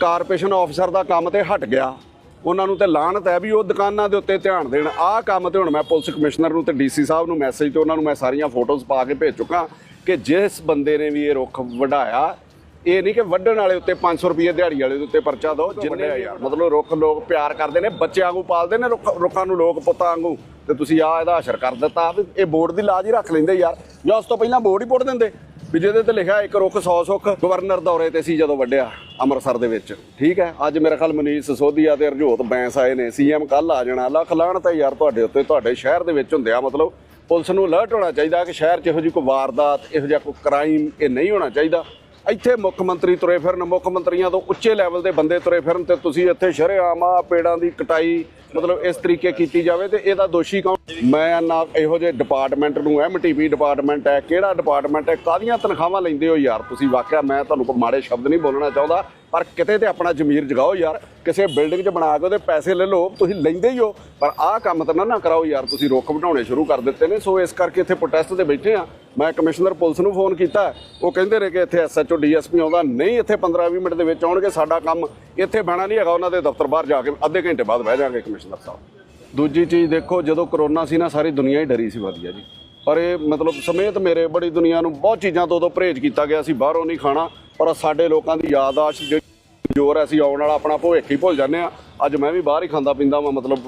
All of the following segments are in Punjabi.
ਕਾਰਪੋਰੇਸ਼ਨ ਆਫੀਸਰ ਦਾ ਕੰਮ ਤੇ ਹਟ ਗਿਆ। ਉਹਨਾਂ ਨੂੰ ਤੇ ਲਾਹਨਤ ਹੈ ਵੀ ਉਹ ਦੁਕਾਨਾਂ ਦੇ ਉੱਤੇ ਧਿਆਨ ਦੇਣ। ਆਹ ਕੰਮ ਤੇ ਹੁਣ ਮੈਂ ਪੁਲਿਸ ਕਮਿਸ਼ਨਰ ਨੂੰ ਤੇ ਡੀਸੀ ਸਾਹਿਬ ਨੂੰ ਮੈਸੇਜ ਤੇ ਉਹਨਾਂ ਨੂੰ ਮੈਂ ਸਾਰੀਆਂ ਫੋਟੋਜ਼ ਪਾ ਕੇ ਭੇਜ ਚੁੱਕਾ ਕਿ ਜਿਸ ਬੰਦੇ ਨੇ ਵੀ ਇਹ ਰੁੱਖ ਵਢਾਇਆ ਇਹ ਨਹੀਂ ਕਿ ਵੱਢਣ ਵਾਲੇ ਉੱਤੇ 500 ਰੁਪਏ ਦਿਹਾੜੀ ਵਾਲੇ ਦੇ ਉੱਤੇ ਪਰਚਾ ਦੋ ਜਿੰਨੇ ਯਾਰ। ਮਤਲਬ ਰੁੱਖ ਲੋਕ ਪਿਆਰ ਕਰਦੇ ਨੇ ਬੱਚਿਆਂ ਵਾਂਗੂ ਪਾਲਦੇ ਨੇ ਰੁੱਖ ਰੁੱਖਾਂ ਨੂੰ ਲੋਕ ਪੁੱਤਾਂ ਵਾਂਗੂ। ਤੇ ਤੁਸੀਂ ਆ ਇਹਦਾ ਅਸਰ ਕਰ ਦਿੱਤਾ। ਵੀ ਇਹ ਬੋਰਡ ਦੀ ਲਾਜ ਹੀ ਰੱਖ ਲੈਂਦੇ ਯਾਰ। ਜਾਂ ਉਸ ਤੋਂ ਪਹਿਲਾਂ ਬੋਰਡ ਹੀ ਪੁੱਟ ਦਿੰਦੇ। ਵੀ ਜਿਹਦੇ ਤੇ ਲਿਖਿਆ ਇੱਕ ਰੁੱਖ 100 ਸੁੱਖ ਗਵਰਨਰ ਦੌਰੇ ਤੇ ਸੀ ਜਦੋਂ ਵੱਡਿਆ ਅੰਮ੍ਰਿਤਸਰ ਦੇ ਵਿੱਚ। ਠੀਕ ਹੈ? ਅੱਜ ਮੇਰੇ ਖਿਆਲ ਮਨੀਸ਼ ਸਸੋਦੀਆ ਤੇ ਹਰਜੋਤ ਬੈਂਸ ਆਏ ਨੇ। ਸੀਐਮ ਕੱਲ ਆ ਜਾਣਾ। ਲੱਖ ਲਾਹਣ ਤਾਂ ਯਾਰ ਤੁਹਾਡੇ ਉੱਤੇ, ਤੁਹਾਡੇ ਸ਼ਹਿਰ ਦੇ ਵਿੱਚ ਹੁੰਦੇ ਆ। ਮਤਲਬ ਪੁਲਿਸ ਨੂੰ ਅਲਰਟ ਹੋਣਾ ਚਾਹੀਦਾ ਕਿ ਸ਼ਹਿਰ 'ਚ ਇਹੋ ਜਿਹੀ ਕੋਈ ਵਾਰਦਾਤ, ਇਹੋ ਜਿਹਾ ਕੋਈ ਕ੍ਰਾਈਮ ਇਹ ਨਹੀਂ ਹੋਣਾ ਚਾਹੀਦਾ। ਇੱਥੇ ਮੁੱਖ ਮੰਤਰੀ ਤੁਰੇ ਫਿਰਨ, ਮੁੱਖ ਮੰਤਰੀਆਂ ਤੋਂ ਉੱਚੇ ਲੈਵਲ ਦੇ ਬੰਦੇ ਤੁਰੇ ਫਿਰਨ ਤੇ ਤੁਸੀਂ ਇੱਥੇ ਸ਼ਰੇਆਮ ਆ, ਪੇੜਾਂ ਦੀ ਕਟਾਈ, ਮਤਲਬ ਇਸ ਤਰੀਕੇ ਕੀਤੀ ਜਾਵੇ ਤੇ ਇਹਦਾ ਦੋਸ਼ੀ ਕੌਣ? ਮੈਂ ਨਾ ਇਹੋ ਜਿਹੇ ਡਿਪਾਰਟਮੈਂਟ ਨੂੰ ਐਮਟੀਪੀ ਡਿਪਾਰਟਮੈਂਟ ਹੈ ਕਿਹੜਾ ਡਿਪਾਰਟਮੈਂਟ ਹੈ ਕਾਦੀਆਂ ਤਨਖਾਹਾਂ ਲੈਂਦੇ ਹੋ ਯਾਰ ਤੁਸੀਂ? ਵਾਕਿਆ ਮੈਂ ਤੁਹਾਨੂੰ ਕੋਈ ਮਾੜੇ ਸ਼ਬਦ ਨਹੀਂ ਬੋਲਣਾ ਚਾਹੁੰਦਾ, ਪਰ ਕਿਤੇ ਤੇ ਆਪਣਾ ਜ਼ਮੀਰ ਜਗਾਓ ਯਾਰ, ਕਿਸੇ ਬਿਲਡਿੰਗ 'ਚ ਬਣਾ ਕੇ ਉਹਦੇ ਪੈਸੇ ਲੈ ਲਓ, ਤੁਸੀਂ ਲੈਂਦੇ ਹੀ ਹੋ, ਪਰ ਆਹ ਕੰਮ ਤਾਂ ਨਾ ਕਰਾਓ ਯਾਰ, ਤੁਸੀਂ ਰੁੱਖ ਵਢਾਉਣੇ ਸ਼ੁਰੂ ਕਰ ਦਿੱਤੇ ਨੇ, ਸੋ ਇਸ ਕਰਕੇ ਇੱਥੇ ਪ੍ਰੋਟੈਸਟ ਤੇ ਬੈਠੇ ਆ। ਮੈਂ ਕਮਿਸ਼ਨਰ ਪੁਲਿਸ ਨੂੰ ਫੋਨ ਕੀਤਾ। ਉਹ ਕਹਿੰਦੇ ਨੇ ਕਿ ਇੱਥੇ ਐਸਐਚਓ ਡੀਐਸਪੀ ਆਉਂਦਾ। ਨਹੀਂ ਇੱਥੇ 15-20 ਮਿੰਟ ਦੇ ਵਿੱਚ ਆਉਣਗੇ ਸਾਡਾ ਕੰਮ ਇੱਥੇ ਬਹਿਣਾ ਨਹੀਂ ਹੈਗਾ ਉਹਨਾਂ ਦੇ ਦਫ਼ਤਰ ਬਾਹਰ ਜਾ ਕੇ ਅੱਧੇ ਘੰਟੇ ਬਾਅਦ ਬਹਿ ਜਾਾਂਗੇ ਕਮਿਸ਼ਨਰ ਸਾਹਿਬ। ਦੂਜੀ ਚੀਜ਼ ਦੇਖੋ ਜਦੋਂ ਕਰੋਨਾ ਸੀ ਨਾ ਸਾਰੀ ਦੁਨੀਆ ਹੀ ਡਰੀ ਸੀ ਵਧੀਆ ਜੀ। ਪਰ ਇਹ ਮਤਲਬ ਸਮੇਤ ਮੇਰੇ ਬੜੀ ਦੁਨੀਆ ਨੂੰ ਬਹੁਤ ਚੀਜ਼ਾਂ ਤੋਂ ਉਦੋਂ ਪਰਹੇਜ਼ ਕੀਤਾ ਗਿਆ ਸੀ ਬਾਹਰੋਂ ਨਹੀਂ ਖਾਣਾ। ਪਰ ਸਾਡੇ ਲੋਕਾਂ ਦੀ ਯਾਦਾਸ਼ਤ ਜਿਹੜੀ ਜੋਰ ਹੈ, ਅਸੀਂ ਆਉਣ ਵਾਲਾ ਆਪਣਾ ਭਵਿੱਖ ਹੀ ਭੁੱਲ ਜਾਂਦੇ ਆ ਅੱਜ ਮੈਂ ਵੀ ਬਾਹਰ ਹੀ ਖਾਂਦਾ ਪੀਂਦਾ ਵਾਂ, ਮਤਲਬ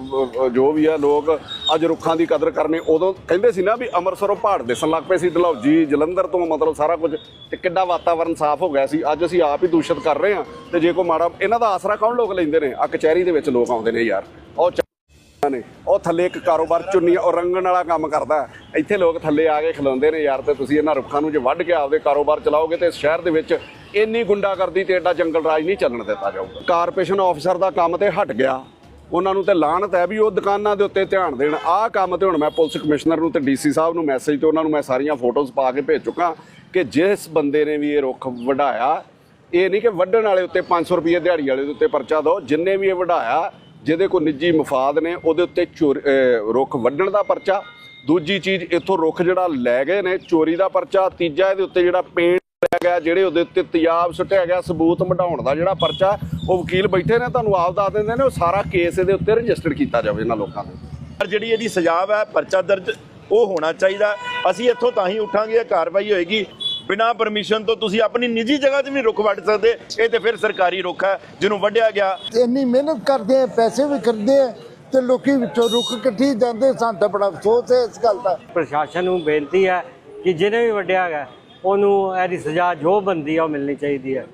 ਜੋ ਵੀ ਆ ਲੋਕ ਅੱਜ ਰੁੱਖਾਂ ਦੀ ਕਦਰ ਕਰਨੇ, ਉਦੋਂ ਕਹਿੰਦੇ ਸੀ ਨਾ ਵੀ ਅੰਮ੍ਰਿਤਸਰੋਂ ਪਹਾੜ ਦਿਸਣ ਲੱਗ ਪਏ ਸੀ, ਡਲਹੌਜੀ, ਜਲੰਧਰ ਤੋਂ ਮਤਲਬ ਸਾਰਾ ਕੁਝ, ਤੇ ਕਿੱਡਾ ਵਾਤਾਵਰਣ ਸਾਫ਼ ਹੋ ਗਿਆ ਸੀ। ਅੱਜ ਅਸੀਂ ਆਪ ਹੀ ਦੂਸ਼ਿਤ ਕਰ ਰਹੇ ਹਾਂ, ਤੇ ਜੇ ਕੋ ਮਾੜਾ, ਇਹਨਾਂ ਦਾ ਆਸਰਾ ਕੌਣ ਲੋਕ ਲੈਂਦੇ ਨੇ? ਆ ਕਚਹਿਰੀ ਦੇ ਵਿੱਚ ਲੋਕ ਆਉਂਦੇ ਨੇ ਯਾਰ। ਉਹ ਚ- ਨੇ। ਉਹ ਥੱਲੇ ਇੱਕ ਕਾਰੋਬਾਰ ਚੁੰਨੀ ਉਹ ਰੰਗਣ ਵਾਲਾ ਕੰਮ ਕਰਦਾ। ਇੱਥੇ ਲੋਕ ਥੱਲੇ ਆ ਕੇ ਖਲੋਂਦੇ ਨੇ, ਯਾਰ ਤੇ ਤੁਸੀਂ ਇਹਨਾਂ ਰੁੱਖਾਂ ਨੂੰ ਜੇ ਵੱਢ ਕੇ ਆਪਦੇ ਕਾਰੋਬਾਰ ਚਲਾਓਗੇ ਤੇ ਸ਼ਹਿਰ ਦੇ ਵਿੱਚ ਇੰਨੀ ਗੁੰਡਾਗਰਦੀ ਤੇ ਐਡਾ ਜੰਗਲ ਰਾਜ ਨਹੀਂ ਚੱਲਣ ਦਿੱਤਾ ਜਾਊਗਾ। ਕਾਰਪੋਰੇਸ਼ਨ ਆਫੀਸਰ ਦਾ ਕੰਮ ਤੇ ਹਟ ਗਿਆ। ਉਹਨਾਂ ਨੂੰ ਤੇ ਲਾਹਨਤ ਹੈ ਵੀ ਉਹ ਦੁਕਾਨਾਂ ਦੇ ਉੱਤੇ ਧਿਆਨ ਦੇਣ। ਆਹ ਕੰਮ ਤੇ ਹੁਣ ਮੈਂ ਪੁਲਿਸ ਕਮਿਸ਼ਨਰ ਨੂੰ ਤੇ ਡੀਸੀ ਸਾਹਿਬ ਨੂੰ ਮੈਸੇਜ ਤੇ ਉਹਨਾਂ ਨੂੰ ਮੈਂ ਸਾਰੀਆਂ ਫੋਟੋਜ਼ ਪਾ ਕੇ ਭੇਜ ਚੁੱਕਾ ਕਿ ਜਿਸ ਬੰਦੇ ਨੇ ਵੀ ਇਹ ਰੁੱਖ ਵਢਾਇਆ, ਇਹ ਨਹੀਂ ਕਿ ਵੱਢਣ ਵਾਲੇ ਉੱਤੇ 500 ਰੁਪਏ ਦਿਹਾੜੀ ਵਾਲੇ ਦੇ ਉੱਤੇ ਪਰਚਾ ਦਿਓ, ਜਿੰਨੇ ਵੀ ਇਹ ਵਢਾਇਆ ਜਿਹਦੇ ਕੋਈ ਨਿੱਜੀ ਮਫਾਦ ਨੇ, ਉਹਦੇ ਉੱਤੇ ਚੋਰੀ ਰੁੱਖ ਵੱਢਣ ਦਾ ਪਰਚਾ। ਦੂਜੀ ਚੀਜ਼, ਇੱਥੋਂ ਰੁੱਖ ਜਿਹੜਾ ਲੈ ਗਏ ਨੇ, ਚੋਰੀ ਦਾ ਪਰਚਾ। ਤੀਜਾ, ਇਹਦੇ ਉੱਤੇ ਜਿਹੜਾ ਪੇਂਟ ਲਿਆ ਗਿਆ, ਜਿਹੜੇ ਉਹਦੇ ਉੱਤੇ ਤਿਆਬ ਸੁੱਟਿਆ ਗਿਆ, ਸਬੂਤ ਮਢਾਉਣ ਦਾ ਜਿਹੜਾ ਪਰਚਾ, ਉਹ ਵਕੀਲ ਬੈਠੇ ਨੇ, ਤੁਹਾਨੂੰ ਆਪ ਦੱਸ ਦਿੰਦੇ ਨੇ, ਉਹ ਸਾਰਾ ਕੇਸ ਇਹਦੇ ਉੱਤੇ ਰਜਿਸਟਰ ਕੀਤਾ ਜਾਵੇ ਇਹਨਾਂ ਲੋਕਾਂ ਦੇ। ਪਰ ਜਿਹੜੀ ਇਹਦੀ ਸਜ਼ਾ ਹੈ, ਪਰਚਾ ਦਰਜ, ਉਹ ਹੋਣਾ ਚਾਹੀਦਾ। ਅਸੀਂ ਇੱਥੋਂ ਤਾਂ ਹੀ ਉੱਠਾਂਗੇ, ਇਹ ਕਾਰਵਾਈ ਹੋਏਗੀ। ਬਿਨਾਂ ਪਰਮਿਸ਼ਨ ਤੋਂ ਤੁਸੀਂ ਆਪਣੀ ਨਿੱਜੀ ਜਗ੍ਹਾ ਤੇ ਵੀ ਰੁੱਖ ਵੱਢ ਸਕਦੇ। ਇਹ ਤੇ ਫਿਰ ਸਰਕਾਰੀ ਰੁੱਖ ਹੈ ਜਿਹਨੂੰ ਵੱਢਿਆ ਗਿਆ। ਇੰਨੀ ਮਿਹਨਤ ਕਰਦੇ ਆ ਪੈਸੇ ਵੀ ਕਰਦੇ ਆ ਤੇ ਲੋਕੀ ਵਿੱਚੋਂ ਰੁੱਖ ਕੱਟੀ ਜਾਂਦੇ ਸਾਨੂੰ ਤਾਂ ਬੜਾ ਅਫਸੋਸ ਹੈ ਇਸ ਗੱਲ ਦਾ। ਪ੍ਰਸ਼ਾਸਨ ਨੂੰ ਬੇਨਤੀ ਹੈ ਕਿ ਜਿਹਨੇ ਵੀ ਵੱਡਿਆ ਹੈਗਾ ਉਹਨੂੰ ਇਹਦੀ ਸਜ਼ਾ ਜੋ ਬੰਦੀ ਆ ਉਹ ਮਿਲਣੀ ਚਾਹੀਦੀ ਹੈ।